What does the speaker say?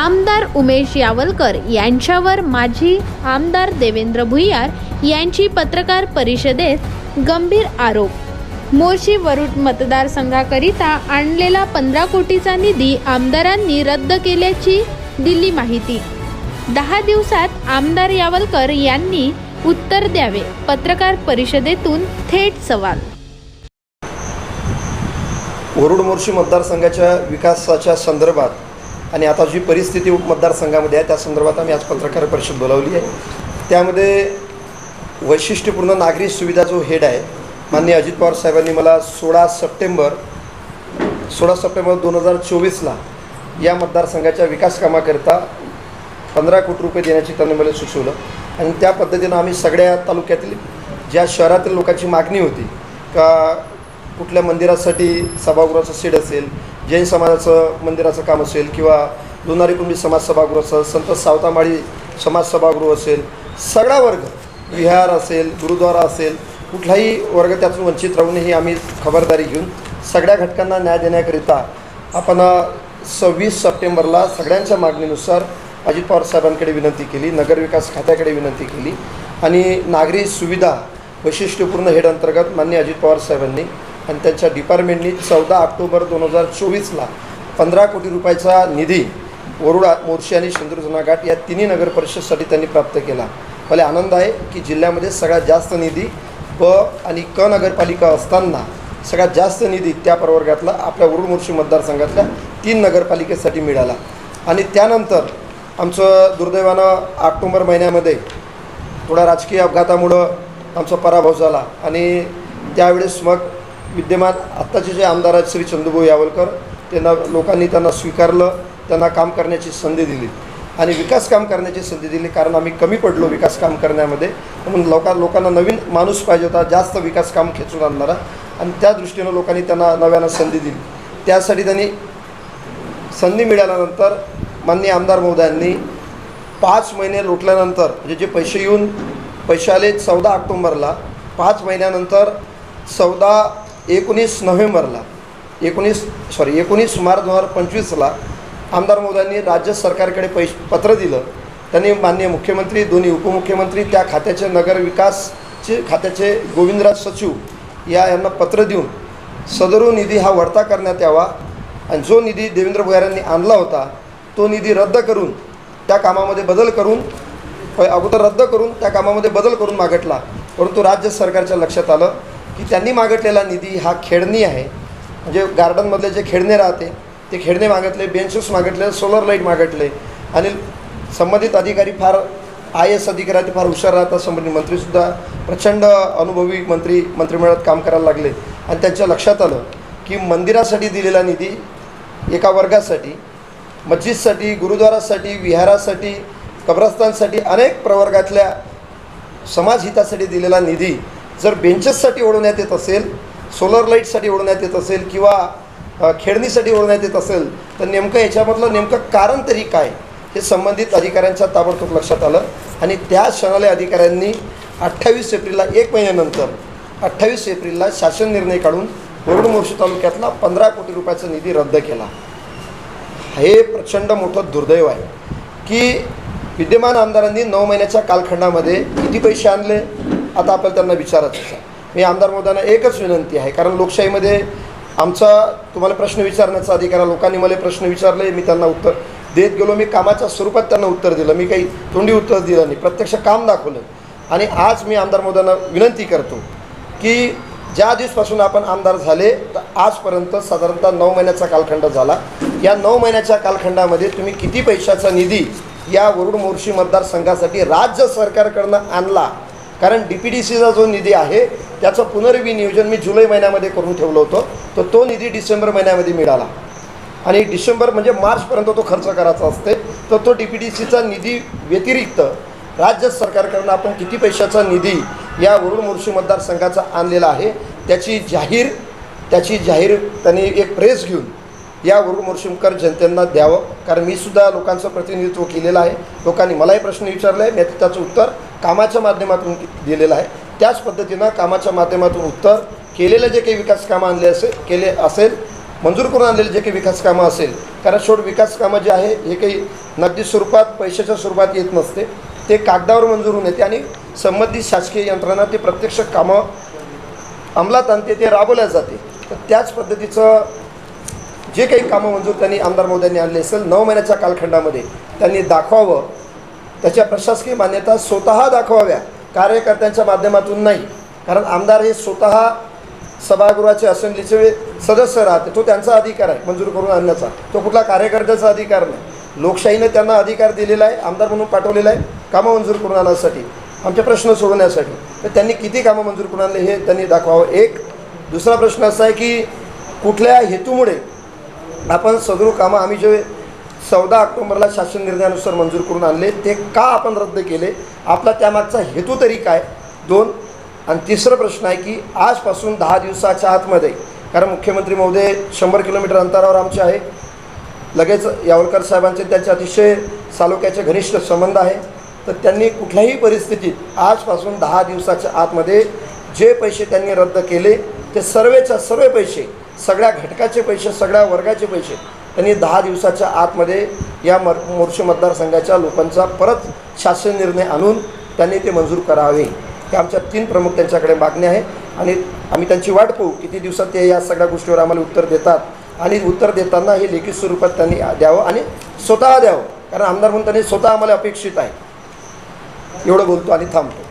आमदार उमेश यावलकर यांच्यावर माजी आमदार देवेंद्र भुयार यांची पत्रकार परिषदेत गंभीर आरोप. मोर्शी वरुड मतदारसंघाकरिता आणलेला पंधरा कोटीचा निधी आमदारांनी रद्द केल्याची दिली माहिती. दहा दिवसात आमदार यावलकर यांनी उत्तर द्यावे पत्रकार परिषदेतून थेट सवाल. वरुड मोर्शी मतदारसंघाच्या विकासाच्या संदर्भात आणि आता जी परिस्थिती मतदारसंघामध्ये आहे त्या संदर्भात आम्ही आज पत्रकार परिषद बोलावली आहे. त्यामध्ये वैशिष्ट्यपूर्ण नागरी सुविधा जो हेड आहे माननीय अजित पवार साहेबांनी मला सोळा सप्टेंबर सोळा सप्टेंबर दोन हजार चोवीसला या मतदारसंघाच्या विकास कामाकरिता पंधरा कोटी रुपये देण्याची त्यांनी मला सुचवलं. आणि त्या पद्धतीनं आम्ही सगळ्या तालुक्यातील ज्या शहरातील लोकांची मागणी होती का कुठल्या मंदिरासाठी सभागृहाचं सीट असेल जैन समाजाचं मंदिराचं काम असेल किंवा लोणारी कुंभी समाज सभागृह असेल संत सावतामाळी समाज सभागृह असेल सगळा वर्ग विहार असेल गुरुद्वारा असेल कुठलाही वर्ग त्यातून वंचित राहूनही आम्ही खबरदारी घेऊन सगळ्या घटकांना न्याय देण्याकरिता आपण सव्वीस सप्टेंबरला सगळ्यांच्या मागणीनुसार अजित पवार साहेबांकडे विनंती केली नगरविकास खात्याकडे विनंती केली आणि नागरी सुविधा वैशिष्ट्यपूर्ण हेड अंतर्गत मान्य अजित पवार साहेबांनी आणि त्यांच्या डिपार्टमेंटनी चौदा ऑक्टोबर दोन हजार चोवीसला पंधरा कोटी रुपयाचा निधी वरुडा मोर्शी आणि शंद्रुजना घाट या तिन्ही नगर परिषदसाठी त्यांनी प्राप्त केला. मला आनंद आहे की जिल्ह्यामध्ये सगळ्यात जास्त निधी ब आणि क नगरपालिका असताना सगळ्यात जास्त निधी त्या प्रवर्गातला आपल्या वरुड मोर्शी मतदारसंघातल्या तीन नगरपालिकेसाठी मिळाला. आणि त्यानंतर आमचं दुर्दैवानं ऑक्टोबर महिन्यामध्ये थोडा राजकीय अपघातामुळं आमचा पराभव झाला आणि त्यावेळेस मग विद्यमान आत्ताचे जे आमदार आहेत श्री चंदूभाऊ यावलकर त्यांना लोकांनी त्यांना स्वीकारलं त्यांना काम करण्याची संधी दिली. आणि विकास काम करण्याची संधी दिली कारण आम्ही कमी पडलो विकास काम करण्यामध्ये. म्हणून लोका लोकांना नवीन माणूस पाहिजे होता जास्त विकास काम खेचून आणणारा. आणि त्या दृष्टीनं लोकांनी त्यांना नव्यानं संधी दिली. त्यासाठी त्यांनी संधी मिळाल्यानंतर माननीय आमदार महोदयांनी पाच महिने लोटल्यानंतर म्हणजे जे पैसे येऊन पैसे आले चौदा ऑक्टोंबरला पाच महिन्यानंतर चौदा एकोणीस नोव्हेंबरला एकोणीस सॉरी एकोणीस मार्च दोन हजार पंचवीसला आमदार महोदयांनी राज्य सरकारकडे पैश पत्र दिलं. त्यांनी माननीय मुख्यमंत्री दोन्ही उपमुख्यमंत्री त्या खात्याचे नगरविकासचे खात्याचे गोविंदराज सचिव या यांना पत्र देऊन सदरू निधी हा वळता करण्यात यावा आणि जो निधी देवेंद्र भुयारांनी आणला होता तो निधी रद्द करून त्या कामामध्ये बदल करून अगोदर रद्द करून त्या कामामध्ये बदल करून मागटला परंतु राज्य सरकारच्या लक्षात आलं की त्यांनी मागितलेला निधी हा खेळणी आहे. म्हणजे गार्डनमधले जे खेळणे राहते ते खेळणे मागितले बेंचेस मागितले सोलर लाइट मागितले. आणि संबंधित अधिकारी फार आय एस अधिकारी ते फार हुशार राहतात संबंधित मंत्रीसुद्धा प्रचंड अनुभवी मंत्री मंत्रिमंडळात काम करायला लागले. आणि त्यांच्या लक्षात आलं की मंदिरासाठी दिलेला निधी एका वर्गासाठी मस्जिदसाठी गुरुद्वारासाठी विहारासाठी कब्रस्तानसाठी अनेक प्रवर्गातल्या समाजहितासाठी दिलेला निधी जर बेंचेससाठी ओढवण्यात येत असेल सोलर लाईटसाठी ओढवण्यात येत असेल किंवा खेळणीसाठी ओढवण्यात येत असेल तर नेमकं याच्यामधलं नेमकं कारण तरी काय? हे संबंधित अधिकाऱ्यांच्या ताबडतोब लक्षात आलं. आणि त्या क्षणाले अधिकाऱ्यांनी अठ्ठावीस एप्रिलला एक महिन्यानंतर अठ्ठावीस एप्रिलला शासन निर्णय काढून वरुड मोर्शी तालुक्यातला पंधरा कोटी रुपयाचा निधी रद्द केला. हे प्रचंड मोठं दुर्दैव आहे की विद्यमान आमदारांनी नऊ महिन्याच्या कालखंडामध्ये किती पैसे आणले? आता आपल्याला त्यांना विचारायचं मी आमदार महोदयांना एकच विनंती आहे कारण लोकशाहीमध्ये आमचा तुम्हाला प्रश्न विचारण्याचा अधिकार आहे. लोकांनी मला प्रश्न विचारले मी त्यांना उत्तर देत गेलो मी कामाच्या स्वरूपात त्यांना उत्तर दिलं मी काही तोंडी उत्तर दिलं नाही प्रत्यक्ष काम दाखवलं. आणि आज मी आमदार महोदयांना विनंती करतो की ज्या दिवसपासून आपण आमदार झाले तर आजपर्यंत साधारणतः नऊ महिन्याचा कालखंड झाला. या नऊ महिन्याच्या कालखंडामध्ये तुम्ही किती पैशाचा निधी या वरुड मोर्शी मतदारसंघासाठी राज्य सरकारकडनं आणला? कारण डी पी डी सीचा जो निधी आहे त्याचं पुनर्विनियोजन मी जुलै महिन्यामध्ये करून ठेवलं होतं. तर तो निधी डिसेंबर महिन्यामध्ये मिळाला. आणि डिसेंबर म्हणजे मार्चपर्यंत तो खर्च करायचा असते. तर तो डी पी डी सीचा निधी व्यतिरिक्त राज्य सरकारकडनं आपण किती पैशाचा निधी या वरुण मोर्शी मतदारसंघाचा आणलेला आहे त्याची जाहीर त्याची जाहीर त्यांनी एक प्रेस घेऊन या वरुण मोर्शीमकर जनतेंना द्यावं. कारण मी सुद्धा लोकांचं प्रतिनिधित्व केलेलं आहे. लोकांनी मलाही प्रश्न विचारले आहे मी त्याचं उत्तर कामाच्या माध्यमातून दिलेलं आहे. त्याच पद्धतीनं कामाच्या माध्यमातून उत्तर केलेलं जे काही विकास कामं आणले असेल केले असेल मंजूर करून आणलेले जे काही विकास कामं असेल कारण शेवट विकास कामं जे आहे हे काही नगदी स्वरूपात पैशाच्या स्वरूपात येत नसते. ते कागदावर मंजूर होऊन येते आणि संबंधित शासकीय यंत्रणा ते प्रत्यक्ष कामं अंमलात आणते ते राबवल्या जाते. तर त्याच पद्धतीचं जे काही कामं मंजूर त्यांनी आमदार मोद्यांनी आणले असेल नऊ महिन्याच्या कालखंडामध्ये त्यांनी दाखवावं. त्याच्या प्रशासकीय मान्यता स्वतः दाखवाव्या कार्यकर्त्यांच्या माध्यमातून नाही. कारण आमदार हे स्वतः सभागृहाचे असेंब्लीचे सदस्य राहते. तो त्यांचा अधिकार आहे मंजूर करून आणण्याचा. तो कुठला कार्यकर्त्याचा अधिकार नाही. लोकशाहीने त्यांना अधिकार दिलेला आहे आमदार म्हणून पाठवलेला आहे कामं मंजूर करून आणण्यासाठी आमचे प्रश्न सोडवण्यासाठी. तर त्यांनी किती कामं मंजूर करून आणले हे त्यांनी दाखवावं. एक दुसरा प्रश्न असा आहे की कुठल्या हेतूमुळे आपण सदरू कामं आम्ही जे चौदा ऑक्टोबरला शासन निर्णयानुसार मंजूर करून आणले. ते का आपण रद्द केले? आपला त्यामागचा हेतू तरी काय? दोन आणि तिसरा प्रश्न आहे की आजपासून दहा दिवसाच्या आतमध्ये कारण मुख्यमंत्री महोदय शंभर किलोमीटर अंतरावर आमचे आहे. लगेच यावलकर साहेबांचे त्यांचे अतिशय सालोक्याचे घनिष्ठ संबंध आहे. तर त्यांनी कुठल्याही परिस्थितीत आजपासून दहा दिवसाच्या आतमध्ये जे पैसे त्यांनी रद्द केले ते सर्वेच्या सर्व पैसे सगळ्या घटकाचे पैसे सगळ्या वर्गाचे पैसे त्यांनी दहा दिवसाच्या आतमध्ये या मर मोर्शी मतदारसंघाच्या लोकांचा परत शासन निर्णय आणून त्यांनी ते मंजूर करावे. हे आमच्या तीन प्रमुख त्यांच्याकडे मागण्या आहे आणि आम्ही त्यांची वाट पाहू किती दिवसात ते या सगळ्या गोष्टीवर आम्हाला उत्तर देतात. आणि उत्तर देताना हे लेखी स्वरूपात त्यांनी द्यावं आणि स्वतः द्यावं. कारण आमदार म्हणून त्यांनी स्वतः आम्हाला अपेक्षित आहे. एवढं बोलतो आणि थांबतो.